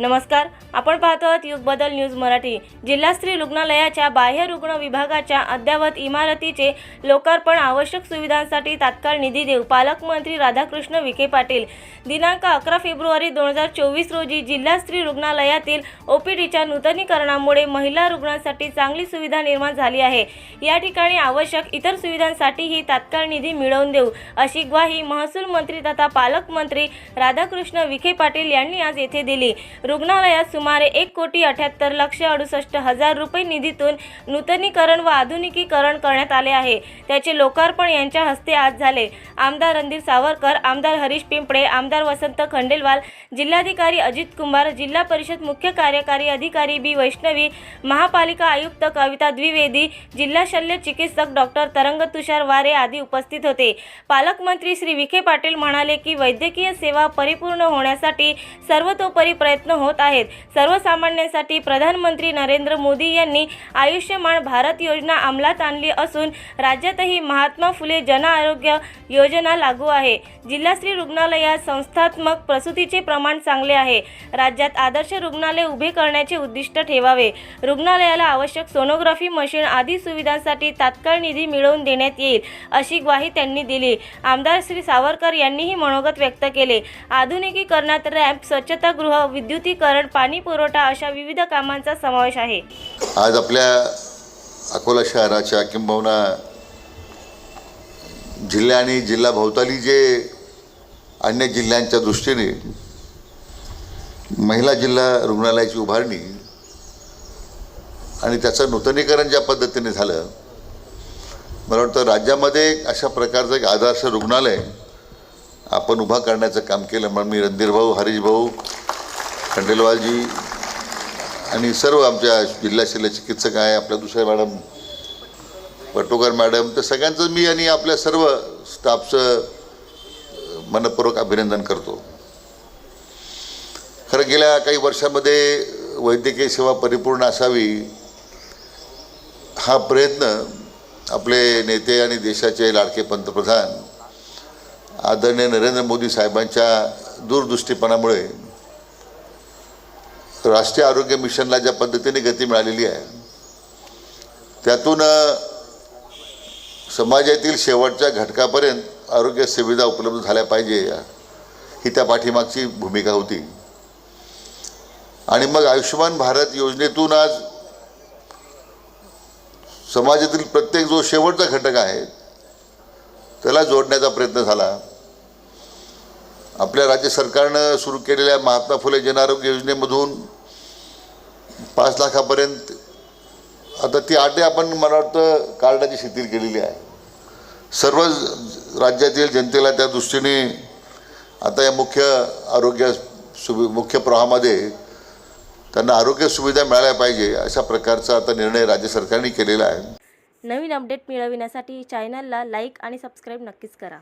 नमस्कार आपण पाहतो आहोत युग बदल न्यूज मराठी. जिल्हा स्त्री रुग्णालयाच्या बाह्य रुग्ण विभागाच्या अद्ययावत इमारतीचे लोकार्पण आवश्यक सुविधांसाठी तात्काळ निधी देऊ. पालकमंत्री राधाकृष्ण विखे पाटील. दिनांक अकरा फेब्रुवारी दोन हजार चोवीस रोजी जिल्हा स्त्री रुग्णालयातील ओपीडीच्या नूतनीकरणामुळे महिला रुग्णांसाठी चांगली सुविधा निर्माण झाली आहे. या ठिकाणी आवश्यक इतर सुविधांसाठीही तात्काळ निधी मिळवून देऊ. अशी ग्वाही महसूल मंत्री तथा पालकमंत्री राधाकृष्ण विखे पाटील यांनी आज येथे दिली. रुग्णालयात सुमारे एक कोटी अठ्याहत्तर लक्ष अडुसष्ट हजार रुपये निधीतून नूतनीकरण व आधुनिकीकरण करण्यात आले आहे. त्याचे लोकार्पण यांच्या हस्ते आज झाले. आमदार रणधीर सावरकर आमदार हरीश पिंपळे आमदार वसंत खंडेलवाल जिल्हाधिकारी अजित कुमार जिल्हा परिषद मुख्य कार्यकारी अधिकारी बी वैष्णवी महापालिका आयुक्त कविता द्विवेदी जिल्हा शल्य चिकित्सक डॉक्टर तरंग तुषार वारे आदी उपस्थित होते. पालकमंत्री श्री विखे पाटील म्हणाले की वैद्यकीय सेवा परिपूर्ण होण्यासाठी सर्वतोपरी प्रयत्न होत आहेत. सर्वसामान्यांसाठी प्रधानमंत्री नरेंद्र मोदी यांनी आयुष्यमान भारत योजना अंमलात आणली असून राज्यातही महात्मा फुले जन आरोग्य योजना लागू आहे. जिल्हाश्री रुग्णालयात संस्थात्मक प्रसूतीचे प्रमाण चांगले आहे. राज्यात आदर्श रुग्णालय उभे करण्याचे उद्दिष्ट ठेवावे. रुग्णालयाला आवश्यक सोनोग्राफी मशीन आदी सुविधांसाठी तात्काळ निधी मिळवून देण्यात येईल अशी ग्वाही त्यांनी दिली. आमदार श्री सावरकर यांनीही मनोगत व्यक्त केले. आधुनिकीकरणात रॅम्प स्वच्छतागृह विद्युतीकरण पाणी पुरवठा अशा विविध कामांचा समावेश आहे. आज आपल्या अकोला शहराच्या किंबहुना जिल्हा आणि जिल्हा भोवताली जे अन्य जिल्ह्यांच्या दृष्टीने महिला जिल्हा रुग्णालयाची उभारणी आणि त्याचं नूतनीकरण ज्या पद्धतीने झालं मला वाटतं राज्यामध्ये अशा प्रकारचं एक आदर्श रुग्णालय आपण उभा करण्याचं काम केलं. म्हणून मी रणधीर भाऊ हरीश भाऊ खंडेलवालजी आणि सर्व आमच्या जिल्हा शल्य चिकित्सक आहे आपल्या दुसऱ्या मॅडम पटोकर मॅडम तर सगळ्यांचं मी आणि आपल्या सर्व स्टाफचं मनपूर्वक अभिनंदन करतो. खरं गेल्या काही वर्षामध्ये वैद्यकीय सेवा परिपूर्ण असावी हा प्रयत्न आपले नेते आणि देशाचे लाडके पंतप्रधान आदरणीय नरेंद्र मोदी साहेबांच्या दूरदृष्टीपणामुळे राष्ट्रीय आरोग्य मिशनला ज्या पद्धतीने गती मिळालेली आहे त्यातून समाजातील शेवटच्या घटकापर्यंत आरोग्य सुविधा उपलब्ध झाल्या पाहिजे ही त्या पाठीमागची भूमिका होती. आणि मग आयुष्यमान भारत योजनेतून आज समाजातील प्रत्येक जो शेवटचा घटक आहे त्याला जोडण्याचा प्रयत्न झाला. आपल्या राज्य सरकारनं सुरू केलेल्या महात्मा फुले जनआरोग्य योजनेमधून पाच लाखापर्यंत आता ती आटे आपण मला वाटतं कार्डाची शिथिल केलेली आहे. सर्व राज्यातील जनतेला त्या दृष्टीने आता या मुख्य आरोग्य सुवि मुख्य प्रवाहामध्ये त्यांना आरोग्य सुविधा मिळाल्या पाहिजे अशा प्रकारचा आता निर्णय राज्य सरकारने केलेला आहे. नवीन अपडेट मिळविण्यासाठी चॅनलला लाईक आणि सबस्क्राईब नक्कीच करा.